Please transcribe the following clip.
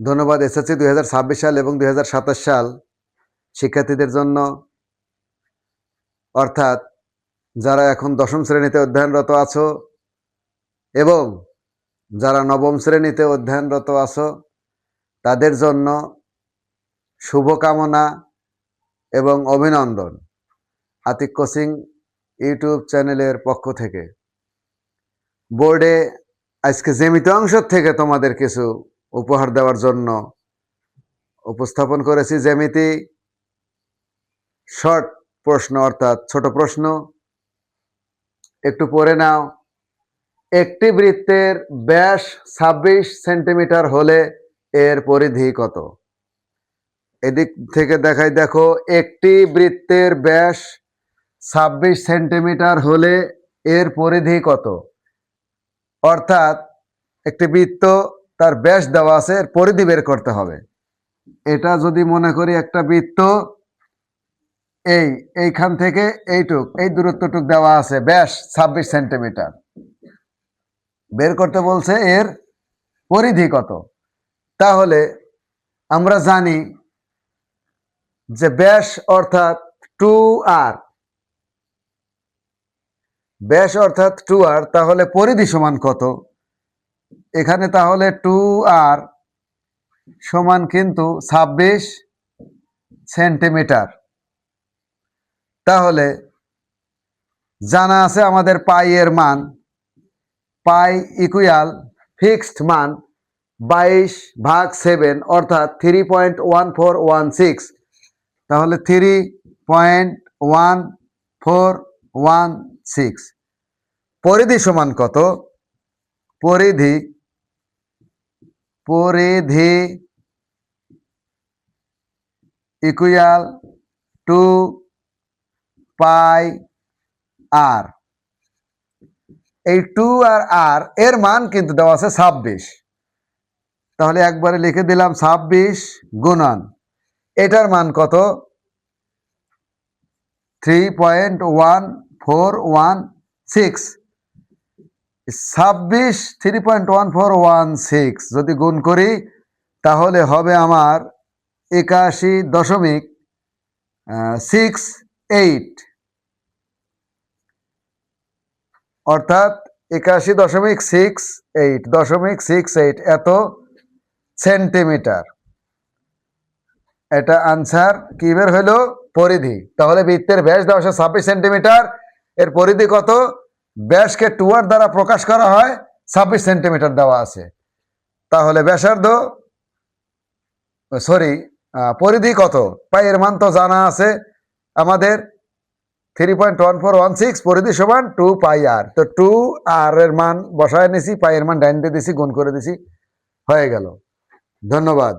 ধন্যবাদ, এসএসসি দুই সাল এবং দুই হাজার সাতাশ সাল শিক্ষার্থীদের জন্য। অর্থাৎ যারা এখন দশম শ্রেণীতে অধ্যয়নরত আছো এবং যারা নবম শ্রেণীতে অধ্যয়নরত আছো, তাদের জন্য শুভকামনা এবং অভিনন্দন। আতিক কোচিং ইউটিউব চ্যানেলের পক্ষ থেকে। বোর্ডে আজকে জেমিত অংশ থেকে তোমাদের কিছু উপহার দেওয়ার জন্য উপস্থাপন করেছি জ্যামিতি। শর্ট প্রশ্ন অর্থাৎ ছোট প্রশ্ন। একটু পড়ে নাও। একটি বৃত্তের ব্যাস ছাব্বিশ সেন্টিমিটার হলে এর পরিধি কত? এদিক থেকে দেখাই, দেখো, একটি বৃত্তের ব্যাস ছাব্বিশ সেন্টিমিটার হলে এর পরিধি কত? অর্থাৎ একটি বৃত্ত তার ব্যাস দেওয়া আছে, এর পরিধি বের করতে হবে। এটা যদি মনে করি একটা বৃত্ত, এই, এইখান থেকে এইটুক, এই দূরত্বটুক দেওয়া আছে ব্যাস ছাব্বিশ সেন্টিমিটার। বের করতে বলছে এর পরিধি কত? তাহলে আমরা জানি যে ব্যাস অর্থাৎ টু আর। ব্যাস অর্থাৎ টু আর, তাহলে পরিধি সমান কত? এখানে তাহলে টু আর সমান কিন্তু ছাব্বিশ সেন্টিমিটার। তাহলে জানা আছে আমাদের পাই এর মান, পাই ইকুয়াল ফিক্সড মান বাইশ ভাগ সেভেন অর্থাৎ three point one four one six তাহলে three point one four one six পরিধি সমান কত? পরিধি পরিধি ইকুয়াল টু পাই আর। এই টু আর আর এর মান কিন্তু দেওয়া আছে ছাব্বিশ। তাহলে একবারে লিখে দিলাম ছাব্বিশ গুণন। এটার মান কত? Three point one four one six ছাব্বিশ three point one four one six যদি গুণ করি, তাহলে হবে আমার একাশি দশমিক সিক্স এইট অর্থাৎ একাশি দশমিক সিক্স এইট দশমিক সিক্স এইট এত সেন্টিমিটার। এটা আনসার কি বের হলো? পরিধি। তাহলে বৃত্তের ব্যাস দেওয়া ছাব্বিশ সেন্টিমিটার। এর পরিধি কত? ব্যাসকে টুয়ার দ্বারা প্রকাশ করা হয়, ছাব্বিশ সেন্টিমিটার দেওয়া আছে। তাহলে ব্যাসার্ধ, সরি পরিধি কত? পায়ের মান তো জানা আছে আমাদের। Three point one four one six পরিধি সমান টু পাই আর তো টু আর এর মান বসায় নিছি পায়ের মান ডাইন দিয়ে দিছি, গুণ করে দিছি, হয়ে গেল। ধন্যবাদ।